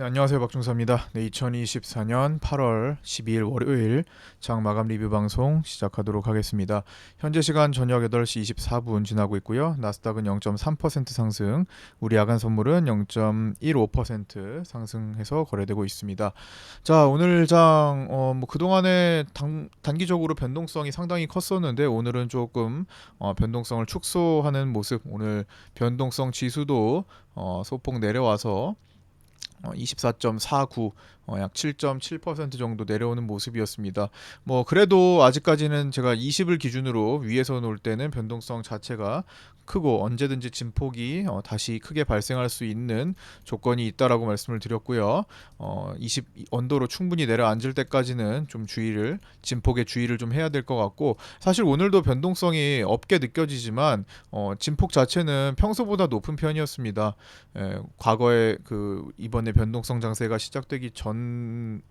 네, 안녕하세요. 박중사입니다. 네, 2024년 8월 12일 월요일 장 마감 리뷰 방송 시작하도록 하겠습니다. 현재 시간 저녁 8시 24분 지나고 있고요. 나스닥은 0.3% 상승, 우리 야간 선물은 0.15% 상승해서 거래되고 있습니다. 자, 오늘 장 어, 뭐 그동안에 단, 단기적으로 변동성이 상당히 컸었는데 오늘은 조금 어, 변동성을 축소하는 모습. 오늘 변동성 지수도 어, 소폭 내려와서 어, 24.49, 어, 약 7.7% 정도 내려오는 모습이었습니다. 뭐 그래도 아직까지는 제가 20을 기준으로 위에서 놓을 때는 변동성 자체가 크고 언제든지 진폭이 어, 다시 크게 발생할 수 있는 조건이 있다라고 말씀을 드렸고요. 어, 20 언더로 충분히 내려앉을 때까지는 좀 주의를 진폭에 주의를 좀 해야 될 것 같고 사실 오늘도 변동성이 없게 느껴지지만 어, 진폭 자체는 평소보다 높은 편이었습니다. 예, 과거에 그 이번에 변동성 장세가 시작되기 전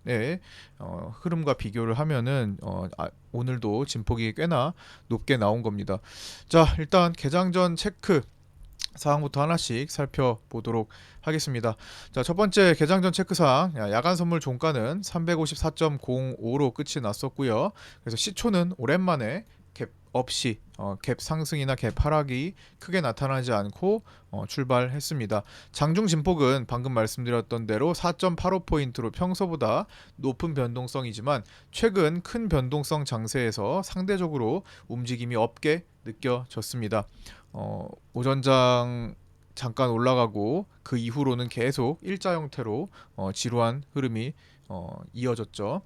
에 어, 흐름과 비교를 하면은 어, 아, 오늘도 진폭이 꽤나 높게 나온 겁니다. 자, 일단 개장 전 체크 사항부터 하나씩 살펴보도록 하겠습니다. 자, 첫 번째 개장 전 체크 사항. 야, 야간 선물 종가는 354.05로 끝이 났었고요. 그래서 시초는 오랜만에 갭 없이 어, 갭 상승이나 갭 하락이 크게 나타나지 않고 어, 출발했습니다. 장중 진폭은 방금 말씀드렸던 대로 4.85포인트로 평소보다 높은 변동성이지만 최근 큰 변동성 장세에서 상대적으로 움직임이 없게 느껴졌습니다. 어, 오전장 잠깐 올라가고 그 이후로는 계속 일자 형태로 어, 지루한 흐름이 어, 이어졌죠.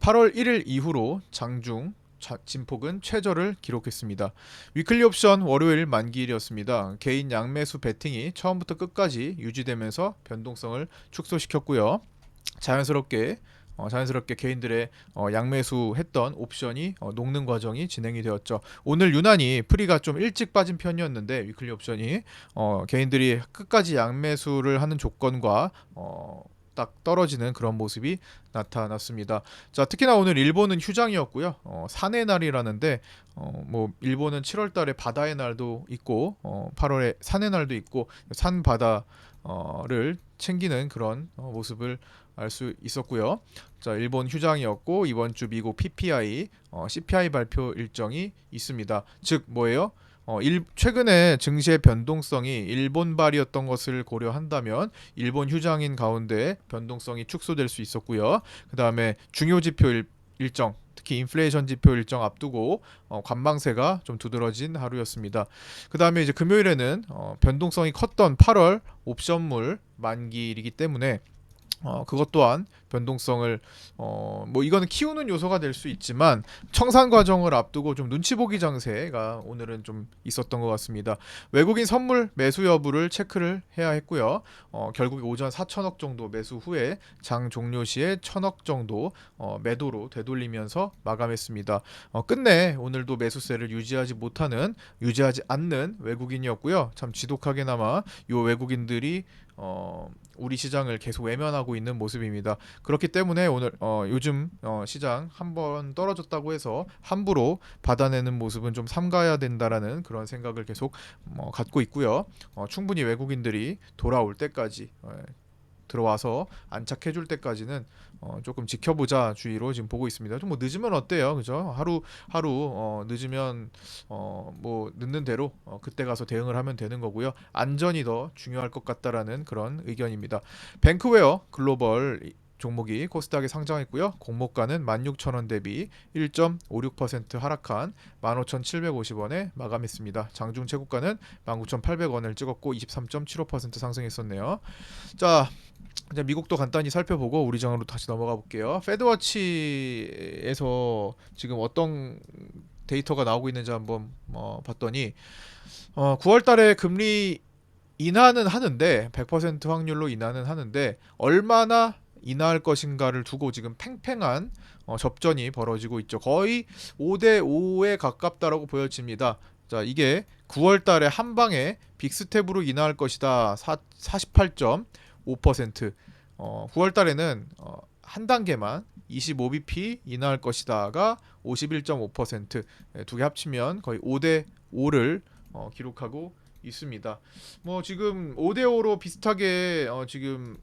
8월 1일 이후로 장중 자- 진폭은 최저를 기록했습니다. 위클리 옵션 월요일 만기일이었습니다. 개인 양매수 베팅이 처음부터 끝까지 유지되면서 변동성을 축소시켰고요. 자연스럽게 어, 자연스럽게 개인들의 어, 양매수 했던 옵션이 어, 녹는 과정이 진행이 되었죠. 오늘 유난히 프리가 좀 일찍 빠진 편이었는데 위클리 옵션이 어, 개인들이 끝까지 양매수를 하는 조건과 어, 딱 떨어지는 그런 모습이 나타났습니다. 자, 특히나 오늘 일본은 휴장이었고요. 어, 산의 날이라는데 어, 뭐 일본은 7월 달에 바다의 날도 있고 어, 8월에 산의 날도 있고 산 바다 를 챙기는 그런 어, 모습을 알 수 있었고요. 자, 일본 휴장이었고 이번 주 미국 PPI, 어, CPI 발표 일정이 있습니다. 즉 뭐예요? 어, 일, 최근에 증시의 변동성이 일본 발이었던 것을 고려한다면 일본 휴장인 가운데 변동성이 축소될 수 있었고요. 그 다음에 중요 지표 일, 일정, 특히 인플레이션 지표 일정 앞두고 어, 관망세가 좀 두드러진 하루였습니다. 그 다음에 이제 금요일에는 어, 변동성이 컸던 8월 옵션물 만기일이기 때문에 어, 그것 또한 변동성을 어, 뭐 이거는 키우는 요소가 될 수 있지만 청산 과정을 앞두고 좀 눈치 보기 장세가 오늘은 좀 있었던 것 같습니다. 외국인 선물 매수 여부를 체크를 해야 했고요. 어, 결국 오전 4천억 정도 매수 후에 장 종료 시에 천억 정도 어, 매도로 되돌리면서 마감했습니다. 어, 끝내 오늘도 매수세를 유지하지 못하는 유지하지 않는 외국인이었고요. 참 지독하게나마 이 외국인들이 어, 우리 시장을 계속 외면하고 있는 모습입니다. 그렇기 때문에 오늘 어, 요즘 어, 시장 한 번 떨어졌다고 해서 함부로 받아내는 모습은 좀 삼가야 된다라는 그런 생각을 계속 어, 갖고 있고요. 어, 충분히 외국인들이 돌아올 때까지 어, 들어와서 안착해 줄 때까지는 어, 조금 지켜보자 주의로 지금 보고 있습니다. 좀 뭐 늦으면 어때요, 그죠? 하루 하루 어, 늦으면 어, 뭐 늦는 대로 어, 그때 가서 대응을 하면 되는 거고요. 안전이 더 중요할 것 같다라는 그런 의견입니다. 뱅크웨어 글로벌 이- 종목이 코스닥에 상장했고요. 공모가는 16,000원 대비 1.56% 하락한 15,750원에 마감했습니다. 장중 최고가는 19,800원을 찍었고 23.75% 상승했었네요. 자, 이제 미국도 간단히 살펴보고 우리 장으로 다시 넘어가 볼게요. 페드워치에서 지금 어떤 데이터가 나오고 있는지 한번 어, 봤더니 어, 9월달에 금리 인하는 하는데 100% 확률로 인하는 하는데 얼마나 인하할 것인가를 두고 지금 팽팽한 어, 접전이 벌어지고 있죠. 거의 5대 5에 가깝다라고 보여집니다. 자, 이게 9월 달에 한 방에 빅스텝으로 인하할 것이다. 48.5%. 어, 9월 달에는 어, 한 단계만 25bp 인하할 것이다가 51.5%두 개 합치면 거의 5대 5를 어, 기록하고 있습니다. 뭐 지금 5대 5로 비슷하게 어, 지금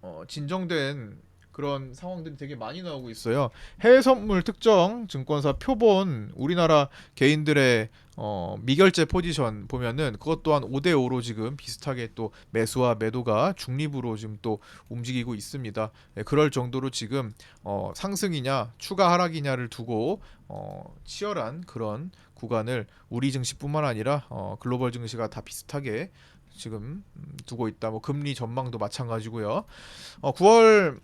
어, 진정된 그런 상황들이 되게 많이 나오고 있어요. 해외 선물 특정 증권사 표본 우리나라 개인들의 어, 미결제 포지션 보면은 그것 또한 5대 5로 지금 비슷하게 또 매수와 매도가 중립으로 지금 또 움직이고 있습니다. 예, 그럴 정도로 지금 어, 상승이냐 추가 하락이냐를 두고 어, 치열한 그런 구간을 우리 증시뿐만 아니라 어, 글로벌 증시가 다 비슷하게 지금 음, 두고 있다. 뭐 금리 전망도 마찬가지고요. 어, 9월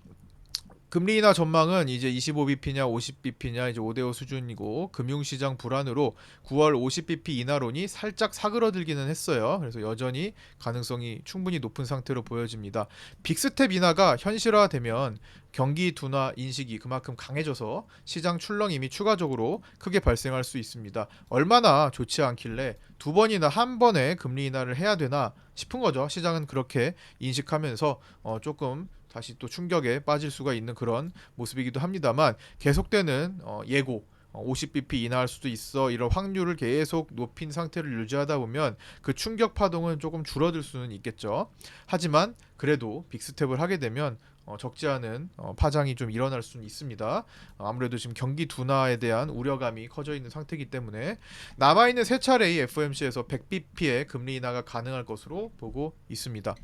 금리 인하 전망은 이제 25bp냐 50bp냐 이제 5대5 수준이고 금융시장 불안으로 9월 50bp 인하론이 살짝 사그러들기는 했어요. 그래서 여전히 가능성이 충분히 높은 상태로 보여집니다. 빅스텝 인하가 현실화되면 경기 둔화 인식이 그만큼 강해져서 시장 출렁임이 추가적으로 크게 발생할 수 있습니다. 얼마나 좋지 않길래 두 번이나 한 번에 금리 인하를 해야 되나 싶은 거죠. 시장은 그렇게 인식하면서 어 조금 다시 또 충격에 빠질 수가 있는 그런 모습이기도 합니다만 계속되는 어 예고 어, 50bp 인하할 수도 있어 이런 확률을 계속 높인 상태를 유지하다 보면 그 충격 파동은 조금 줄어들 수는 있겠죠. 하지만 그래도 빅스텝을 하게 되면 어, 적지 않은 어, 파장이 좀 일어날 수는 있습니다. 어, 아무래도 지금 경기 둔화에 대한 우려감이 커져 있는 상태이기 때문에 남아 있는 세 차례의 FOMC에서 100bp의 금리 인하가 가능할 것으로 보고 있습니다.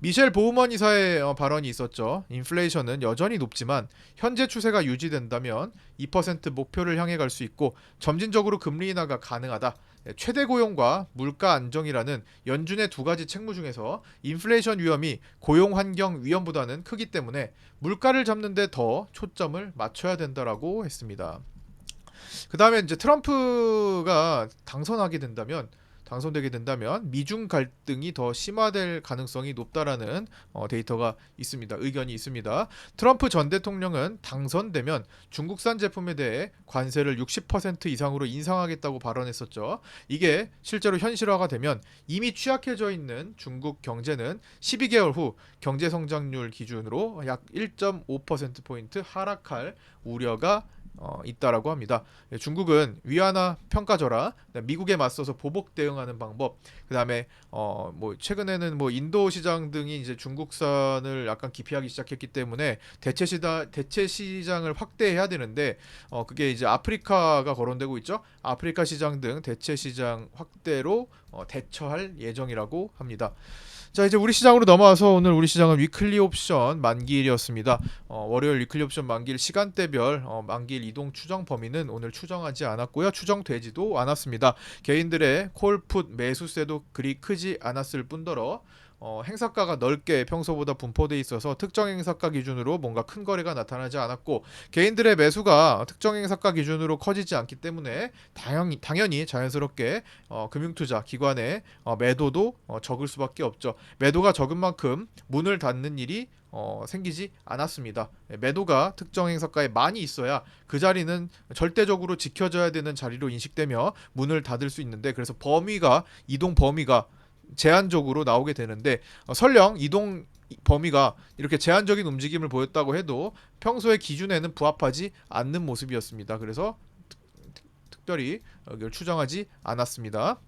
미셸 보우먼 이사의 어, 발언이 있었죠. 인플레이션은 여전히 높지만 현재 추세가 유지된다면 2% 목표를 향해 갈 수 있고 점진적으로 금리 인하가 가능하다. 예, 최대 고용과 물가 안정이라는 연준의 두 가지 책무 중에서 인플레이션 위험이 고용 환경 위험보다는 크기 때문에 물가를 잡는데 더 초점을 맞춰야 된다라고 했습니다. 그 다음에 이제 트럼프가 당선하게 된다면 당선되게 된다면 미중 갈등이 더 심화될 가능성이 높다라는 어, 데이터가 있습니다. 의견이 있습니다. 트럼프 전 대통령은 당선되면 중국산 제품에 대해 관세를 60% 이상으로 인상하겠다고 발언했었죠. 이게 실제로 현실화가 되면 이미 취약해져 있는 중국 경제는 12개월 후 경제 성장률 기준으로 약 1.5% 포인트 하락할 우려가 어, 있다라고 합니다. 예, 중국은 위안화 평가절하, 미국에 맞서서 보복 대응하는 방법, 그 다음에 어, 뭐 최근에는 뭐 인도 시장 등이 이제 중국산을 약간 기피하기 시작했기 때문에 대체 시다 대체 시장을 확대해야 되는데 어, 그게 이제 아프리카가 거론되고 있죠. 아프리카 시장 등 대체 시장 확대로 어, 대처할 예정이라고 합니다. 자 이제 우리 시장으로 넘어와서 오늘 우리 시장은 위클리 옵션 만기일이었습니다. 어, 월요일 위클리 옵션 만기일 시간대별 어, 만기일 이동 추정 범위는 오늘 추정하지 않았고요. 추정되지도 않았습니다. 개인들의 콜풋 매수세도 그리 크지 않았을 뿐더러 어, 행사가가 넓게 평소보다 분포돼 있어서 특정 행사가 기준으로 뭔가 큰 거래가 나타나지 않았고 개인들의 매수가 특정 행사가 기준으로 커지지 않기 때문에 당연히 당연히 자연스럽게 어, 금융투자 기관의 어, 매도도 어, 적을 수밖에 없죠. 매도가 적은 만큼 문을 닫는 일이 어, 생기지 않았습니다. 예, 매도가 특정 행사가에 많이 있어야 그 자리는 절대적으로 지켜져야 되는 자리로 인식되며 문을 닫을 수 있는데 그래서 범위가 이동 범위가 제한적으로 나오게 되는데 어, 설령 이동 범위가 이렇게 제한적인 움직임을 보였다고 해도 평소의 기준에는 부합하지 않는 모습이었습니다. 그래서 특, 특별히 이걸 추정하지 않았습니다.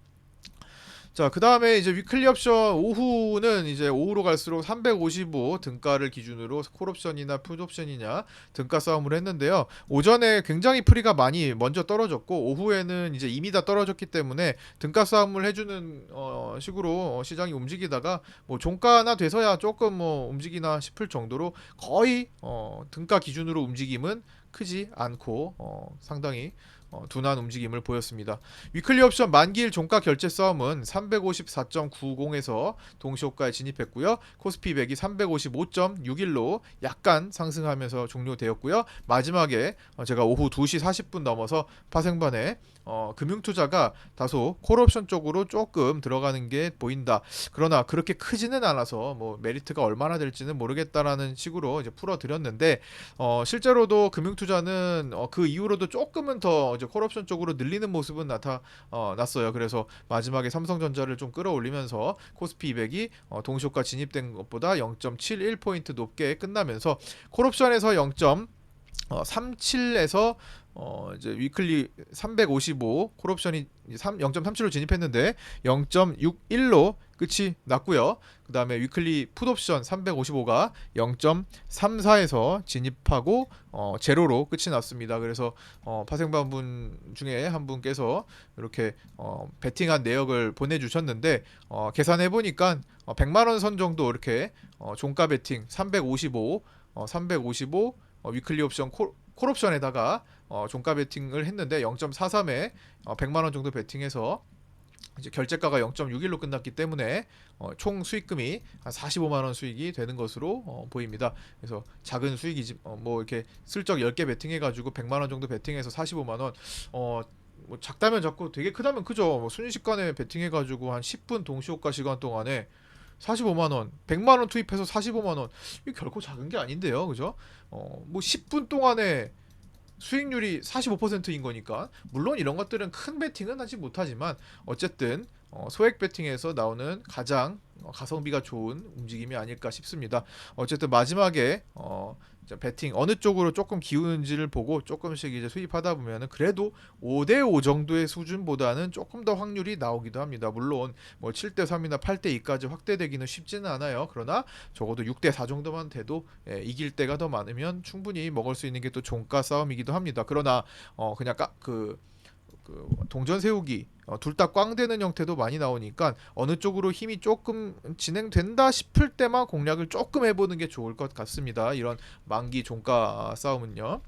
자, 그 다음에 이제 위클리 옵션 오후는 이제 오후로 갈수록 355 등가를 기준으로 콜옵션이나 풋옵션이냐 등가 싸움을 했는데요. 오전에 굉장히 프리가 많이 먼저 떨어졌고 오후에는 이제 이미 다 떨어졌기 때문에 등가 싸움을 해주는 어, 식으로 시장이 움직이다가 뭐 종가나 돼서야 조금 뭐 움직이나 싶을 정도로 거의 어, 등가 기준으로 움직임은 크지 않고 어, 상당히 어, 둔한 움직임을 보였습니다. 위클리 옵션 만기일 종가 결제 싸움은 354.90에서 동시호가에 진입했고요. 코스피 100이 355.61로 약간 상승하면서 종료되었고요. 마지막에 어, 제가 오후 2시 40분 넘어서 파생반에 어, 금융투자가 다소 콜옵션 쪽으로 조금 들어가는 게 보인다. 그러나 그렇게 크지는 않아서 뭐 메리트가 얼마나 될지는 모르겠다라는 식으로 이제 풀어드렸는데 어, 실제로도 금융투자는 어, 그 이후로도 조금은 더 이제 콜옵션 쪽으로 늘리는 모습은 나타났어요. 그래서 마지막에 삼성전자를 좀 끌어올리면서 코스피 200이 어, 동시효과 진입된 것보다 0.71포인트 높게 끝나면서 콜옵션에서 0. 어, 37에서 어 이제 위클리 355 콜옵션이 3 0.37로 진입했는데 0.61로 끝이 났고요. 그다음에 위클리 풋옵션 355가 0.34에서 진입하고 어 제로로 끝이 났습니다. 그래서 어 파생반 분 중에 한 분께서 이렇게 어 베팅한 내역을 보내 주셨는데 어 계산해 보니까 어 100만 원 선 정도 이렇게 어 종가 베팅 355 어 355 어 위클리 옵션 콜 콜옵션에다가 어, 종가 베팅을 했는데 0.43에 어, 100만 원 정도 베팅해서 이제 결제가가 0.61로 끝났기 때문에 어, 총 수익금이 한 45만 원 수익이 되는 것으로 어, 보입니다. 그래서 작은 수익이지 어, 뭐 이렇게 슬쩍 10개 베팅해 가지고 100만 원 정도 베팅해서 45만 원 어, 뭐 작다면 작고 되게 크다면 크죠. 뭐 순식간에 베팅해 가지고 한 10분 동시효과 시간 동안에 45만 원, 100만 원 투입해서 45만 원. 이거 결코 작은 게 아닌데요. 그죠? 어, 뭐 10분 동안에 수익률이 45%인 거니까 물론 이런 것들은 큰 베팅은 하지 못하지만 어쨌든 어, 소액 베팅에서 나오는 가장 어, 가성비가 좋은 움직임이 아닐까 싶습니다. 어쨌든 마지막에 어, 베팅 어느 쪽으로 조금 기우는지를 보고 조금씩 이제 수입하다 보면은 그래도 5대 5 정도의 수준보다는 조금 더 확률이 나오기도 합니다. 물론 뭐 7대 3이나 8대 2까지 확대되기는 쉽지는 않아요. 그러나 적어도 6대 4 정도만 돼도 예, 이길 때가 더 많으면 충분히 먹을 수 있는 게 또 종가 싸움이기도 합니다. 그러나 어 그냥 까, 그, 그 동전 세우기 어, 둘다 꽝되는 형태도 많이 나오니까 어느 쪽으로 힘이 조금 진행된다 싶을 때만 공략을 조금 해보는 게 좋을 것 같습니다. 이런 만기 종가 싸움은요.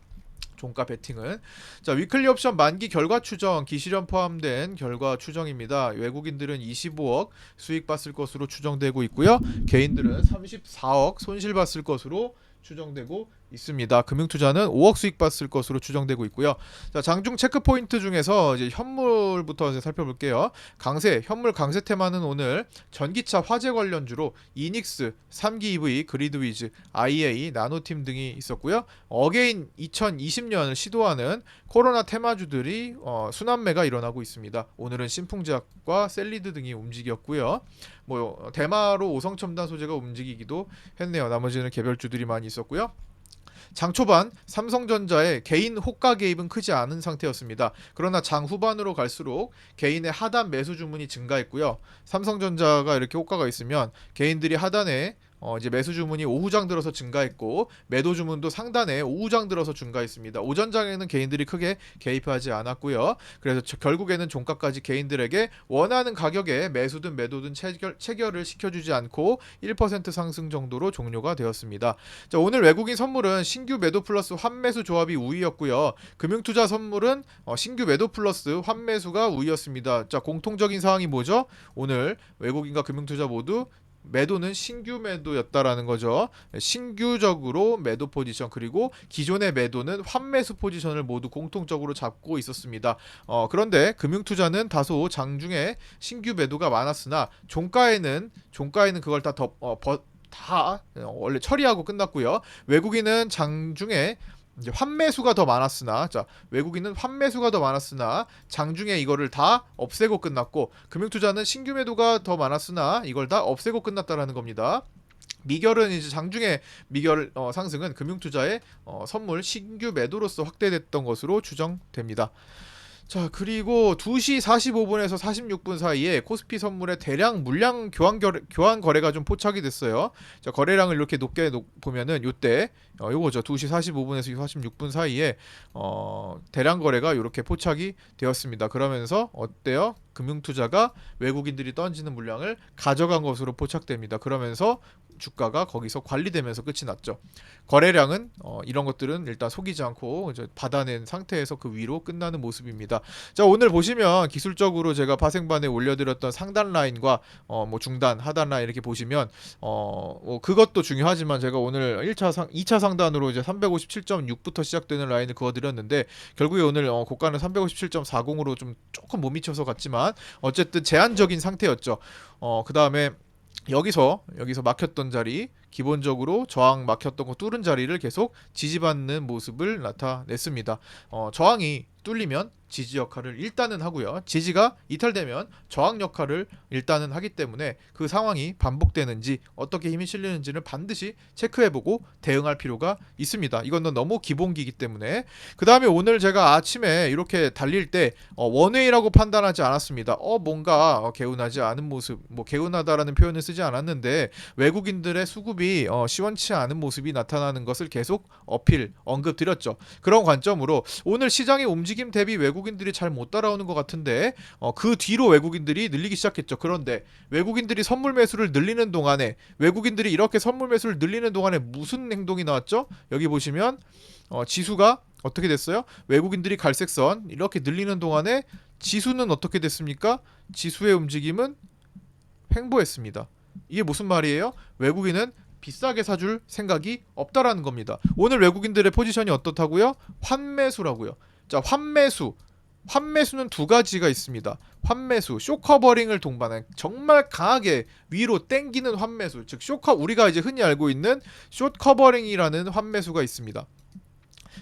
종가 베팅은 자 위클리 옵션 만기 결과 추정 기실현 포함된 결과 추정입니다. 외국인들은 25억 수익 봤을 것으로 추정되고 있고요. 개인들은 34억 손실 봤을 것으로 추정되고 있습니다. 금융투자는 5억 수익 봤을 것으로 추정되고 있고요. 자, 장중 체크 포인트 중에서 이제 현물부터 이제 살펴볼게요. 강세, 현물 강세 테마는 오늘 전기차 화재 관련주로 이닉스, 3기 EV, 그리드위즈, IA, 나노팀 등이 있었고요. 어게인 2020년을 시도하는 코로나 테마주들이 어, 순환매가 일어나고 있습니다. 오늘은 신풍제약과 셀리드 등이 움직였고요. 뭐 대마로 오성첨단 소재가 움직이기도 했네요. 나머지는 개별주들이 많이 있었고요. 장 초반 삼성전자의 개인 호가 개입은 크지 않은 상태였습니다. 그러나 장 후반으로 갈수록 개인의 하단 매수 주문이 증가했고요. 삼성전자가 이렇게 호가가 있으면 개인들이 하단에 어 이제 매수 주문이 오후장 들어서 증가했고 매도 주문도 상단에 오후장 들어서 증가했습니다. 오전장에는 개인들이 크게 개입하지 않았고요. 그래서 저- 결국에는 종가까지 개인들에게 원하는 가격에 매수든 매도든 체결, 체결을 시켜주지 않고 1% 상승 정도로 종료가 되었습니다. 자, 오늘 외국인 선물은 신규 매도 플러스 환매수 조합이 우위였고요. 금융투자 선물은 어, 신규 매도 플러스 환매수가 우위였습니다. 자, 공통적인 사항이 뭐죠? 오늘 외국인과 금융투자 모두 매도는 신규 매도였다라는 거죠. 신규적으로 매도 포지션 그리고 기존의 매도는 환매수 포지션을 모두 공통적으로 잡고 있었습니다. 어, 그런데 금융투자는 다소 장중에 신규 매도가 많았으나 종가에는 종가에는 그걸 다 덮, 어, 버, 다 어, 원래 처리하고 끝났고요. 외국인은 장중에 이제 환매수가 더 많았으나 자 외국인은 환매수가 더 많았으나 장중에 이거를 다 없애고 끝났고 금융투자는 신규 매도가 더 많았으나 이걸 다 없애고 끝났다라는 겁니다. 미결은 이제 장중에 미결 어, 상승은 금융투자의 어, 선물 신규 매도로서 확대됐던 것으로 추정됩니다. 자 그리고 2시 45분에서 46분 사이에 코스피 선물의 대량 물량 교환 거래, 교환 거래가 좀 포착이 됐어요. 자 거래량을 이렇게 높게 놓, 보면은 요때 어, 요거죠 2시 45분에서 46분 사이에 어, 대량 거래가 이렇게 포착이 되었습니다. 그러면서 어때요? 금융 투자가 외국인들이 던지는 물량을 가져간 것으로 포착됩니다. 그러면서 주가가 거기서 관리되면서 끝이 났죠. 거래량은 어, 이런 것들은 일단 속이지 않고 이제 받아낸 상태에서 그 위로 끝나는 모습입니다. 자 오늘 보시면 기술적으로 제가 파생반에 올려드렸던 상단 라인과 어, 뭐 중단, 하단 라인 이렇게 보시면 어, 뭐 그것도 중요하지만 제가 오늘 1차 상, 2차 상 단으로 이제 357.6부터 시작되는 라인을 그어드렸는데 결국에 오늘 어, 고가는 357.40으로 좀 조금 못 미쳐서 갔지만 어쨌든 제한적인 상태였죠. 어, 그 다음에 여기서 여기서 막혔던 자리 기본적으로 저항 막혔던 거 뚫은 자리를 계속 지지받는 모습을 나타냈습니다. 어, 저항이 뚫리면 지지 역할을 일단은 하고요. 지지가 이탈되면 저항 역할을 일단은 하기 때문에 그 상황이 반복되는지 어떻게 힘이 실리는지를 반드시 체크해보고 대응할 필요가 있습니다. 이건 너무 기본기이기 때문에 그 다음에 오늘 제가 아침에 이렇게 달릴 때 어, 원웨이라고 판단하지 않았습니다. 어 뭔가 어, 개운하지 않은 모습, 뭐 개운하다라는 표현을 쓰지 않았는데 외국인들의 수급이 어, 시원치 않은 모습이 나타나는 것을 계속 어필 언급드렸죠. 그런 관점으로 오늘 시장의 움직임 대비 외국인들이 잘 못 따라오는 것 같은데 어, 그 뒤로 외국인들이 늘리기 시작했죠. 그런데 외국인들이 선물 매수를 늘리는 동안에 외국인들이 이렇게 선물 매수를 늘리는 동안에 무슨 행동이 나왔죠? 여기 보시면 어, 지수가 어떻게 됐어요? 외국인들이 갈색선 이렇게 늘리는 동안에 지수는 어떻게 됐습니까? 지수의 움직임은 횡보했습니다. 이게 무슨 말이에요? 외국인은 비싸게 사줄 생각이 없다라는 겁니다. 오늘 외국인들의 포지션이 어떻다고요? 환매수라고요. 자, 환매수. 환매수는 두 가지가 있습니다. 환매수, 쇼커버링을 동반한 정말 강하게 위로 땡기는 환매수, 즉 쇼커 우리가 이제 흔히 알고 있는 숏커버링이라는 환매수가 있습니다.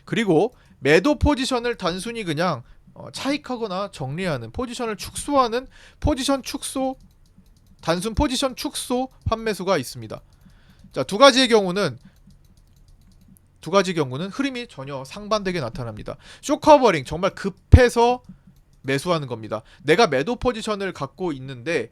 그리고 매도 포지션을 단순히 그냥 어, 차익하거나 정리하는 포지션을 축소하는 포지션 축소 단순 포지션 축소 환매수가 있습니다. 자, 두 가지의 경우는 두 가지 경우는 흐름이 전혀 상반되게 나타납니다. 쇼커버링 정말 급해서 매수하는 겁니다. 내가 매도 포지션을 갖고 있는데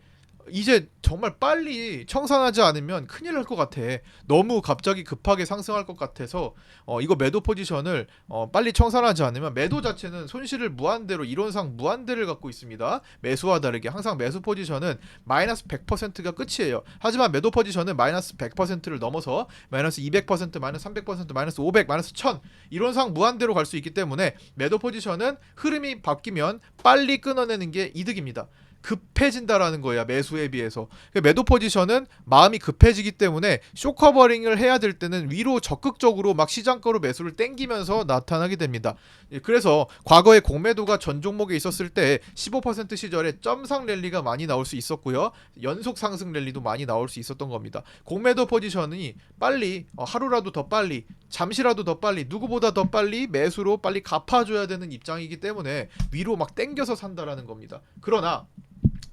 이제 정말 빨리 청산하지 않으면 큰일 날 것 같아. 너무 갑자기 급하게 상승할 것 같아서 어, 이거 매도 포지션을 어, 빨리 청산하지 않으면 매도 자체는 손실을 무한대로 이론상 무한대를 갖고 있습니다. 매수와 다르게 항상 매수 포지션은 마이너스 100%가 끝이에요. 하지만 매도 포지션은 마이너스 100%를 넘어서 마이너스 200%, 마이너스 300%, 마이너스 500, 마이너스 1000 이론상 무한대로 갈 수 있기 때문에 매도 포지션은 흐름이 바뀌면 빨리 끊어내는 게 이득입니다. 급해진다라는 거야 매수에 비해서. 그 매도 포지션은 마음이 급해지기 때문에 쇼커버링을 해야 될 때는 위로 적극적으로 막 시장가로 매수를 땡기면서 나타나게 됩니다. 예, 그래서 과거에 공매도가 전 종목에 있었을 때 15% 시절에 점상 랠리가 많이 나올 수 있었고요. 연속 상승 랠리도 많이 나올 수 있었던 겁니다. 공매도 포지션이 빨리 어, 하루라도 더 빨리 잠시라도 더 빨리 누구보다 더 빨리 매수로 빨리 갚아줘야 되는 입장이기 때문에 위로 막 땡겨서 산다라는 겁니다. 그러나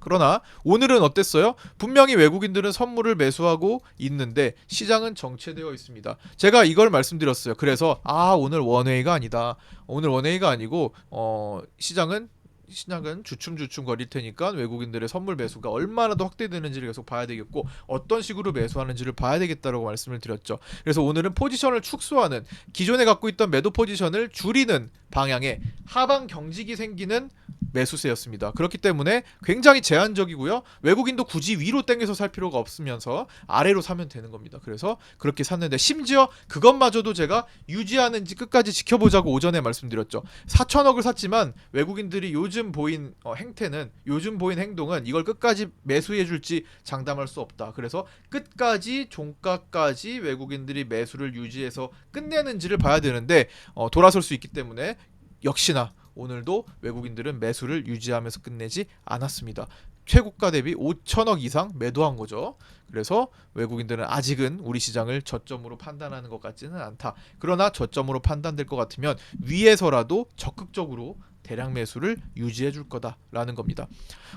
그러나 오늘은 어땠어요? 분명히 외국인들은 선물을 매수하고 있는데 시장은 정체되어 있습니다. 제가 이걸 말씀드렸어요. 그래서 아 오늘 원웨이가 아니다. 오늘 원웨이가 아니고 어 시장은 시장은 주춤주춤 거릴 테니까 외국인들의 선물 매수가 얼마나 더 확대되는지를 계속 봐야 되겠고 어떤 식으로 매수하는지를 봐야 되겠다라고 말씀을 드렸죠. 그래서 오늘은 포지션을 축소하는 기존에 갖고 있던 매도 포지션을 줄이는 방향의 하방 경직이 생기는 매수세였습니다. 그렇기 때문에 굉장히 제한적이고요. 외국인도 굳이 위로 땡겨서 살 필요가 없으면서 아래로 사면 되는 겁니다. 그래서 그렇게 샀는데 심지어 그것마저도 제가 유지하는지 끝까지 지켜보자고 오전에 말씀드렸죠. 4천억을 샀지만 외국인들이 요즘 보인 어, 행태는 요즘 보인 행동은 이걸 끝까지 매수해 줄지 장담할 수 없다. 그래서 끝까지 종가까지 외국인들이 매수를 유지해서 끝내는지를 봐야 되는데 어, 돌아설 수 있기 때문에 역시나 오늘도 외국인들은 매수를 유지하면서 끝내지 않았습니다. 최고가 대비 5천억 이상 매도한 거죠. 그래서 외국인들은 아직은 우리 시장을 저점으로 판단하는 것 같지는 않다. 그러나 저점으로 판단될 것 같으면 위에서라도 적극적으로 대량 매수를 유지해 줄 거다라는 겁니다.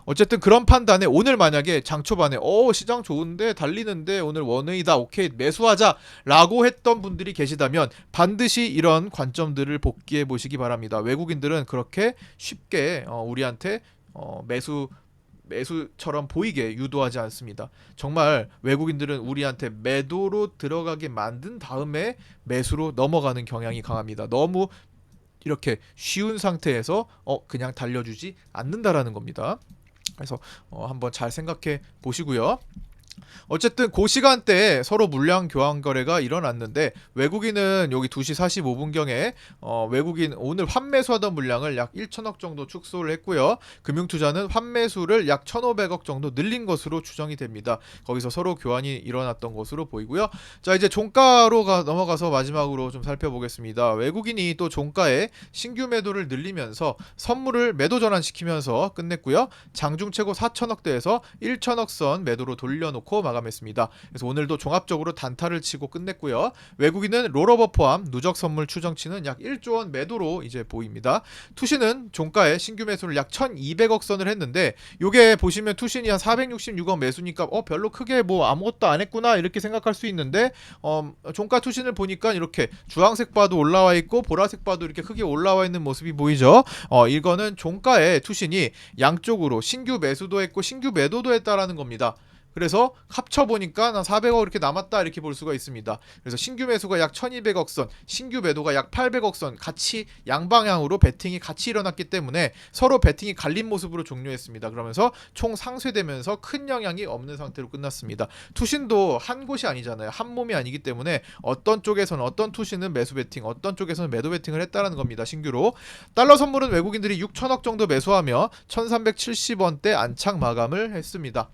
어쨌든 그런 판단에 오늘 만약에 장 초반에 어 시장 좋은데 달리는데 오늘 원웨이다 오케이 매수하자라고 했던 분들이 계시다면 반드시 이런 관점들을 복귀해 보시기 바랍니다. 외국인들은 그렇게 쉽게 어, 우리한테 어, 매수 매수처럼 보이게 유도하지 않습니다. 정말 외국인들은 우리한테 매도로 들어가게 만든 다음에 매수로 넘어가는 경향이 강합니다. 너무 이렇게 쉬운 상태에서 어 그냥 달려주지 않는다라는 겁니다. 그래서 어, 한번 잘 생각해 보시고요. 어쨌든 그 시간대에 서로 물량 교환 거래가 일어났는데 외국인은 여기 2시 45분경에 어, 외국인 오늘 환매수하던 물량을 약 1천억 정도 축소를 했고요. 금융투자는 환매수를 약 1,500억 정도 늘린 것으로 추정이 됩니다. 거기서 서로 교환이 일어났던 것으로 보이고요. 자 이제 종가로 가, 넘어가서 마지막으로 좀 살펴보겠습니다. 외국인이 또 종가에 신규 매도를 늘리면서 선물을 매도 전환시키면서 끝냈고요. 장중 최고 4천억대에서 1천억 선 매도로 돌려놓고 놓고 마감했습니다. 그래서 오늘도 종합적으로 단타를 치고 끝냈고요. 외국인은 롤오버 포함 누적 선물 추정치는 약 1조 원 매도로 이제 보입니다. 투신은 종가에 신규 매수를 약 1,200억 선을 했는데 요게 보시면 투신이 한 466억 매수니까 어 별로 크게 뭐 아무것도 안 했구나 이렇게 생각할 수 있는데 어 종가 투신을 보니까 이렇게 주황색 바도 올라와 있고 보라색 바도 이렇게 크게 올라와 있는 모습이 보이죠. 어 이거는 종가에 투신이 양쪽으로 신규 매수도 했고 신규 매도도 했다라는 겁니다. 그래서 합쳐 보니까 한 400억 이렇게 남았다 이렇게 볼 수가 있습니다. 그래서 신규 매수가 약 1,200억 선, 신규 매도가 약 800억 선 같이 양방향으로 베팅이 같이 일어났기 때문에 서로 베팅이 갈린 모습으로 종료했습니다. 그러면서 총 상쇄되면서 큰 영향이 없는 상태로 끝났습니다. 투신도 한 곳이 아니잖아요. 한 몸이 아니기 때문에 어떤 쪽에서는 어떤 투신은 매수 베팅, 어떤 쪽에서는 매도 베팅을 했다는 겁니다. 신규로 달러 선물은 외국인들이 6천억 정도 매수하며 1,370원대 안착 마감을 했습니다.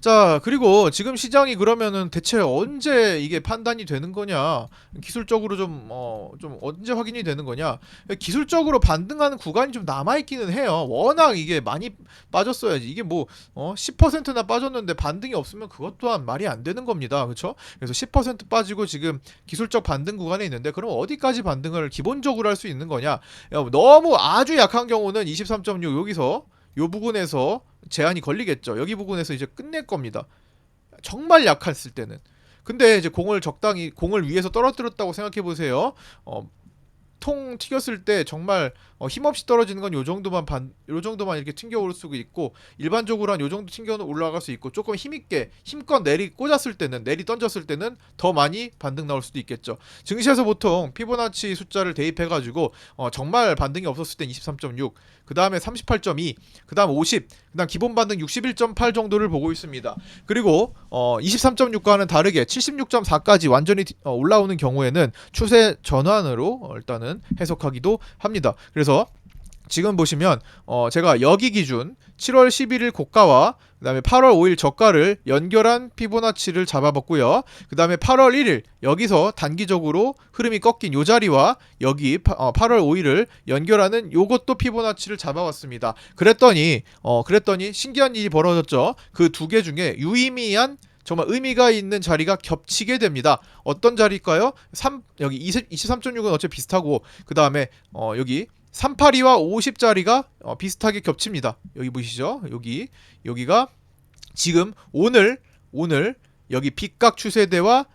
자 그리고 지금 시장이 그러면은 대체 언제 이게 판단이 되는 거냐? 기술적으로 좀 어 좀 언제 확인이 되는 거냐? 기술적으로 반등하는 구간이 좀 남아 있기는 해요. 워낙 이게 많이 빠졌어야지. 이게 뭐 어, 10%나 빠졌는데 반등이 없으면 그것 또한 말이 안 되는 겁니다. 그렇죠 그래서 10% 빠지고 지금 기술적 반등 구간에 있는데 그럼 어디까지 반등을 기본적으로 할 수 있는 거냐? 야, 너무 아주 약한 경우는 23.6 여기서 요 부분에서 제한이 걸리겠죠. 여기 부분에서 이제 끝낼 겁니다. 정말 약했을 때는. 근데 이제 공을 적당히 공을 위에서 떨어뜨렸다고 생각해 보세요. 어, 통 튀겼을 때 정말 어, 힘없이 떨어지는 건 요 정도만 반, 요 정도만 이렇게 튕겨 오를 수 있고 일반적으로 한 요 정도 튕겨 올라갈 수 있고 조금 힘있게 힘껏 내리 꽂았을 때는 내리 던졌을 때는 더 많이 반등 나올 수도 있겠죠. 증시에서 보통 피보나치 숫자를 대입해 가지고 어, 정말 반등이 없었을 땐 23.6, 그 다음에 38.2, 그 다음 50, 그 다음 기본 반등 61.8 정도를 보고 있습니다. 그리고 어, 23.6과는 다르게 76.4까지 완전히 어, 올라오는 경우에는 추세 전환으로 어, 일단은 해석하기도 합니다. 그래서 지금 보시면 어 제가 여기 기준 7월 11일 고가와 그다음에 8월 5일 저가를 연결한 피보나치를 잡아봤고요. 그다음에 8월 1일 여기서 단기적으로 흐름이 꺾인 요 자리와 여기 파- 어, 8월 5일을 연결하는 요것도 피보나치를 잡아왔습니다. 그랬더니 어 그랬더니 신기한 일이 벌어졌죠. 그 두 개 중에 유의미한 정말 의미가 있는 자리가 겹치게 됩니다. 어떤 자리일까요? 3 여기 23.6은 어차피 비슷하고 그 다음에 어 여기 382와 50짜리가 어, 비슷하게 겹칩니다. 여기 보이시죠? 여기 여기가 지금 오늘 오늘 여기 빗각 추세대와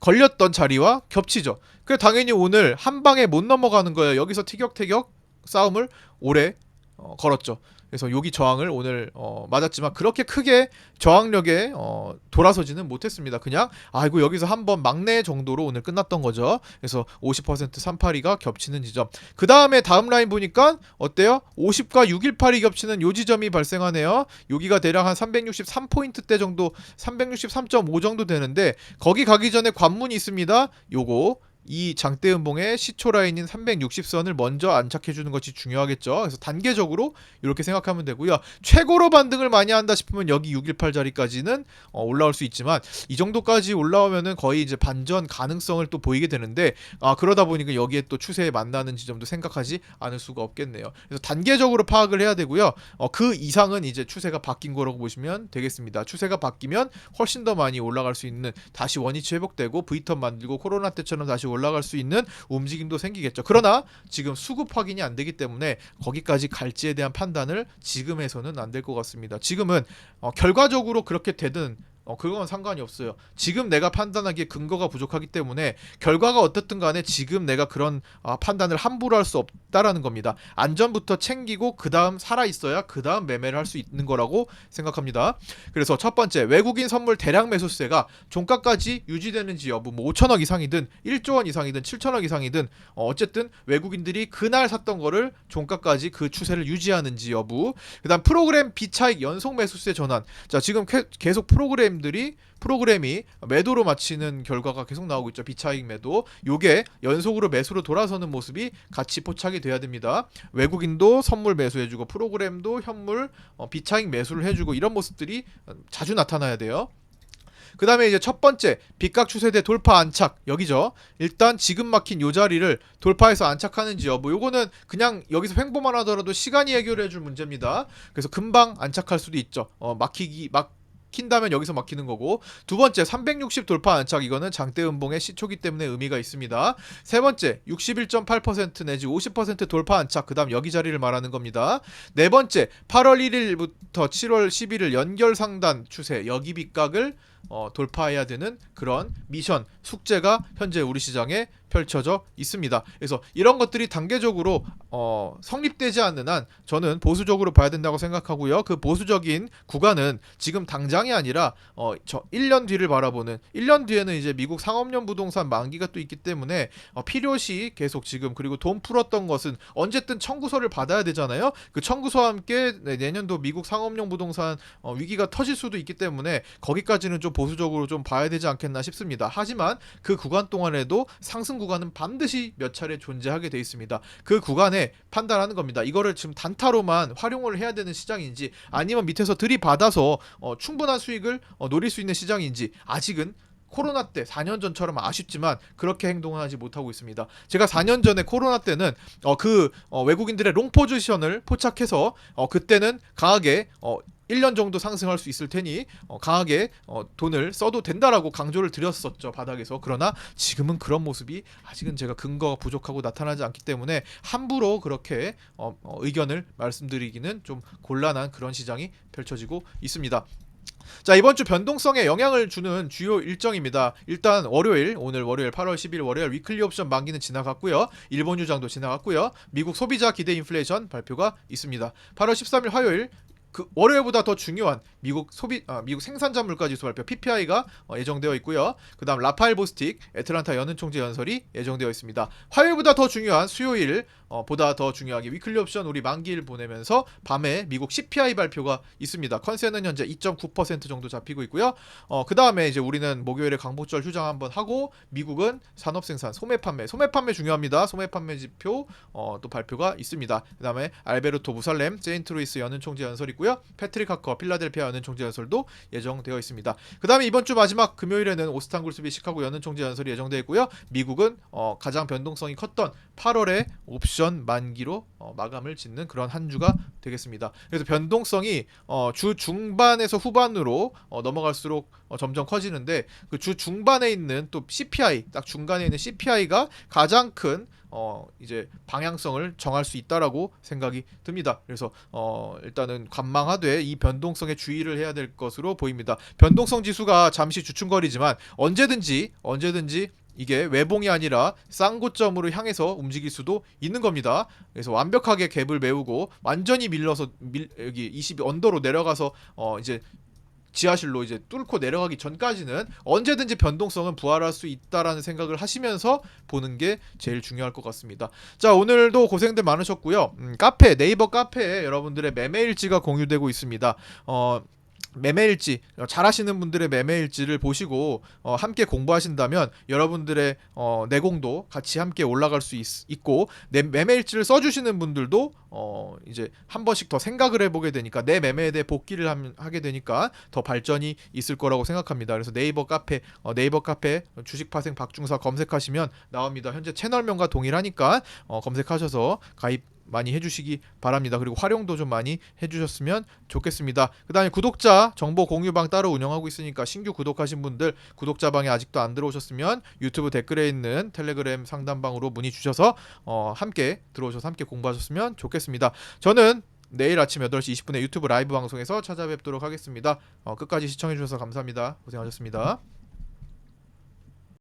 걸렸던 자리와 겹치죠. 그래 당연히 오늘 한 방에 못 넘어가는 거예요. 여기서 티격태격 싸움을 오래 어, 걸었죠. 그래서 여기 저항을 오늘 어, 맞았지만 그렇게 크게 저항력에 어, 돌아서지는 못했습니다. 그냥 아이고 여기서 한번 막내 정도로 오늘 끝났던 거죠. 그래서 50% 382가 겹치는 지점. 그 다음에 다음 라인 보니까 어때요? 50과 618이 겹치는 요 지점이 발생하네요. 여기가 대략 한 363포인트대 정도, 363.5 정도 되는데 거기 가기 전에 관문이 있습니다. 요거 이 장대음봉의 시초 라인인 360선을 먼저 안착해 주는 것이 중요하겠죠. 그래서 단계적으로 이렇게 생각하면 되고요. 최고로 반등을 많이 한다 싶으면 여기 618 자리까지는 어, 올라올 수 있지만 이 정도까지 올라오면은 거의 이제 반전 가능성을 또 보이게 되는데 아 그러다 보니까 여기에 또 추세에 만나는 지점도 생각하지 않을 수가 없겠네요. 그래서 단계적으로 파악을 해야 되고요. 어, 그 이상은 이제 추세가 바뀐 거라고 보시면 되겠습니다. 추세가 바뀌면 훨씬 더 많이 올라갈 수 있는 다시 원위치 회복되고 V턴 만들고 코로나 때처럼 다시 올라갈 수 있는 움직임도 생기겠죠. 그러나 지금 수급 확인이 안 되기 때문에 거기까지 갈지에 대한 판단을 지금에서는 안 될 것 같습니다. 지금은 어, 결과적으로 그렇게 되든 어, 그건 상관이 없어요. 지금 내가 판단하기에 근거가 부족하기 때문에 결과가 어떻든 간에 지금 내가 그런 아, 판단을 함부로 할 수 없다라는 겁니다. 안전부터 챙기고 그 다음 살아 있어야 그 다음 매매를 할 수 있는 거라고 생각합니다. 그래서 첫 번째 외국인 선물 대량 매수세가 종가까지 유지되는지 여부 뭐 5천억 이상이든 1조 원 이상이든 7천억 이상이든 어, 어쨌든 외국인들이 그날 샀던 거를 종가까지 그 추세를 유지하는지 여부 그다음 프로그램 비차익 연속 매수세 전환 자 지금 캐- 계속 프로그램들이 프로그램이 매도로 마치는 결과가 계속 나오고 있죠. 비차익 매도. 요게 연속으로 매수로 돌아서는 모습이 같이 포착이 돼야 됩니다. 외국인도 선물 매수해주고 프로그램도 현물 어, 비차익 매수를 해주고 이런 모습들이 어, 자주 나타나야 돼요. 그 다음에 이제 첫 번째 빗각 추세대 돌파 안착. 여기죠. 일단 지금 막힌 요 자리를 돌파해서 안착하는지 여부 요거는 그냥 여기서 횡보만 하더라도 시간이 해결해 줄 문제입니다. 그래서 금방 안착할 수도 있죠. 어, 막히기 막 막힌다면 여기서 막히는 거고 두 번째 360 돌파 안착 이거는 장대 음봉의 시초기 때문에 의미가 있습니다. 세 번째 61.8% 내지 50% 돌파 안착 그다음 여기 자리를 말하는 겁니다. 네 번째 8월 1일부터 7월 11일 연결 상단 추세 여기 빗각을 어, 돌파해야 되는 그런 미션 숙제가 현재 우리 시장에 펼쳐져 있습니다. 그래서 이런 것들이 단계적으로 어, 성립되지 않는 한 저는 보수적으로 봐야 된다고 생각하고요. 그 보수적인 구간은 지금 당장이 아니라 어, 저 1년 뒤를 바라보는 1년 뒤에는 이제 미국 상업용 부동산 만기가 또 있기 때문에 어, 필요시 계속 지금 그리고 돈 풀었던 것은 언제든 청구서를 받아야 되잖아요. 그 청구서와 함께 네, 내년도 미국 상업용 부동산 어, 위기가 터질 수도 있기 때문에 거기까지는 좀 보수적으로 좀 봐야 되지 않겠나 싶습니다. 하지만 그 구간 동안에도 상승 구간은 반드시 몇 차례 존재하게 돼 있습니다. 그 구간에 판단하는 겁니다. 이거를 지금 단타로만 활용을 해야 되는 시장인지 아니면 밑에서 들이받아서 어, 충분한 수익을 어, 노릴 수 있는 시장인지 아직은 코로나 때 4년 전처럼 아쉽지만 그렇게 행동을 하지 못하고 있습니다. 제가 4년 전에 코로나 때는 어, 그 어, 외국인들의 롱 포지션을 포착해서 어, 그때는 강하게 어, 1년 정도 상승할 수 있을 테니 어, 강하게 어, 돈을 써도 된다라고 강조를 드렸었죠 바닥에서 그러나 지금은 그런 모습이 아직은 제가 근거가 부족하고 나타나지 않기 때문에 함부로 그렇게 어, 어, 의견을 말씀드리기는 좀 곤란한 그런 시장이 펼쳐지고 있습니다. 자 이번 주 변동성에 영향을 주는 주요 일정입니다. 일단 월요일 오늘 월요일 8월 10일 월요일 위클리 옵션 만기는 지나갔고요. 일본 유장도 지나갔고요. 미국 소비자 기대 인플레이션 발표가 있습니다. 8월 13일 화요일 그 월요일보다 더 중요한 미국 소비 아, 미국 생산자 물가 지수 발표 PPI가 어, 예정되어 있고요. 그다음 라파엘 보스틱 애틀란타 연은 총재 연설이 예정되어 있습니다. 화요일보다 더 중요한 수요일 어, 보다 더 중요하게 위클리 옵션 우리 만기를 보내면서 밤에 미국 CPI 발표가 있습니다. 컨센은 현재 2.9% 정도 잡히고 있고요. 어, 그다음에 이제 우리는 목요일에 강보절 휴장 한번 하고 미국은 산업 생산 소매 판매 소매 판매 중요합니다. 소매 판매 지표 어, 또 발표가 있습니다. 그다음에 알베르토 무살렘 세인트 루이스 연은 총재 연설 있고 요. 패트릭 하커 필라델피아 연은 총재 연설도 예정되어 있습니다. 그다음에 이번 주 마지막 금요일에는 오스탄 굴스비 시카고 연은 총재 연설이 예정되어 있고요. 미국은 어, 가장 변동성이 컸던 8월에 옵션 만기로 어, 마감을 짓는 그런 한 주가 되겠습니다. 그래서 변동성이 어, 주 중반에서 후반으로 어, 넘어갈수록 어, 점점 커지는데 그 주 중반에 있는 또 CPI 딱 중간에 있는 CPI가 가장 큰 어 이제 방향성을 정할 수 있다라고 생각이 듭니다. 그래서 어 일단은 관망하되 이 변동성에 주의를 해야 될 것으로 보입니다. 변동성 지수가 잠시 주춤거리지만 언제든지 언제든지 이게 외봉이 아니라 쌍고점으로 향해서 움직일 수도 있는 겁니다. 그래서 완벽하게 갭을 메우고 완전히 밀려서 밀, 여기 20 언더로 내려가서 어 이제 지하실로 이제 뚫고 내려가기 전까지는 언제든지 변동성은 부활할 수 있다라는 생각을 하시면서 보는 게 제일 중요할 것 같습니다. 자 오늘도 고생들 많으셨고요. 음, 카페 네이버 카페에 여러분들의 매매 일지가 공유되고 있습니다. 어 매매일지 어, 잘하시는 분들의 매매일지를 보시고 어, 함께 공부하신다면 여러분들의 어, 내공도 같이 함께 올라갈 수 있, 내 매매일지를 써주시는 분들도 어, 이제 한 번씩 더 생각을 해보게 되니까 내 매매에 대해 복귀를 함, 하게 되니까 더 발전이 있을 거라고 생각합니다. 그래서 네이버 카페 어, 네이버 카페 주식파생 박중사 검색하시면 나옵니다. 현재 채널명과 동일하니까 어, 검색하셔서 가입 많이 해주시기 바랍니다. 그리고 활용도 좀 많이 해주셨으면 좋겠습니다. 그 다음에 구독자 정보 공유방 따로 운영하고 있으니까 신규 구독하신 분들 구독자방에 아직도 안 들어오셨으면 유튜브 댓글에 있는 텔레그램 상담방으로 문의 주셔서 어, 함께 들어오셔서 함께 공부하셨으면 좋겠습니다. 저는 내일 아침 8시 20분에 유튜브 라이브 방송에서 찾아뵙도록 하겠습니다. 어, 끝까지 시청해주셔서 감사합니다. 고생하셨습니다.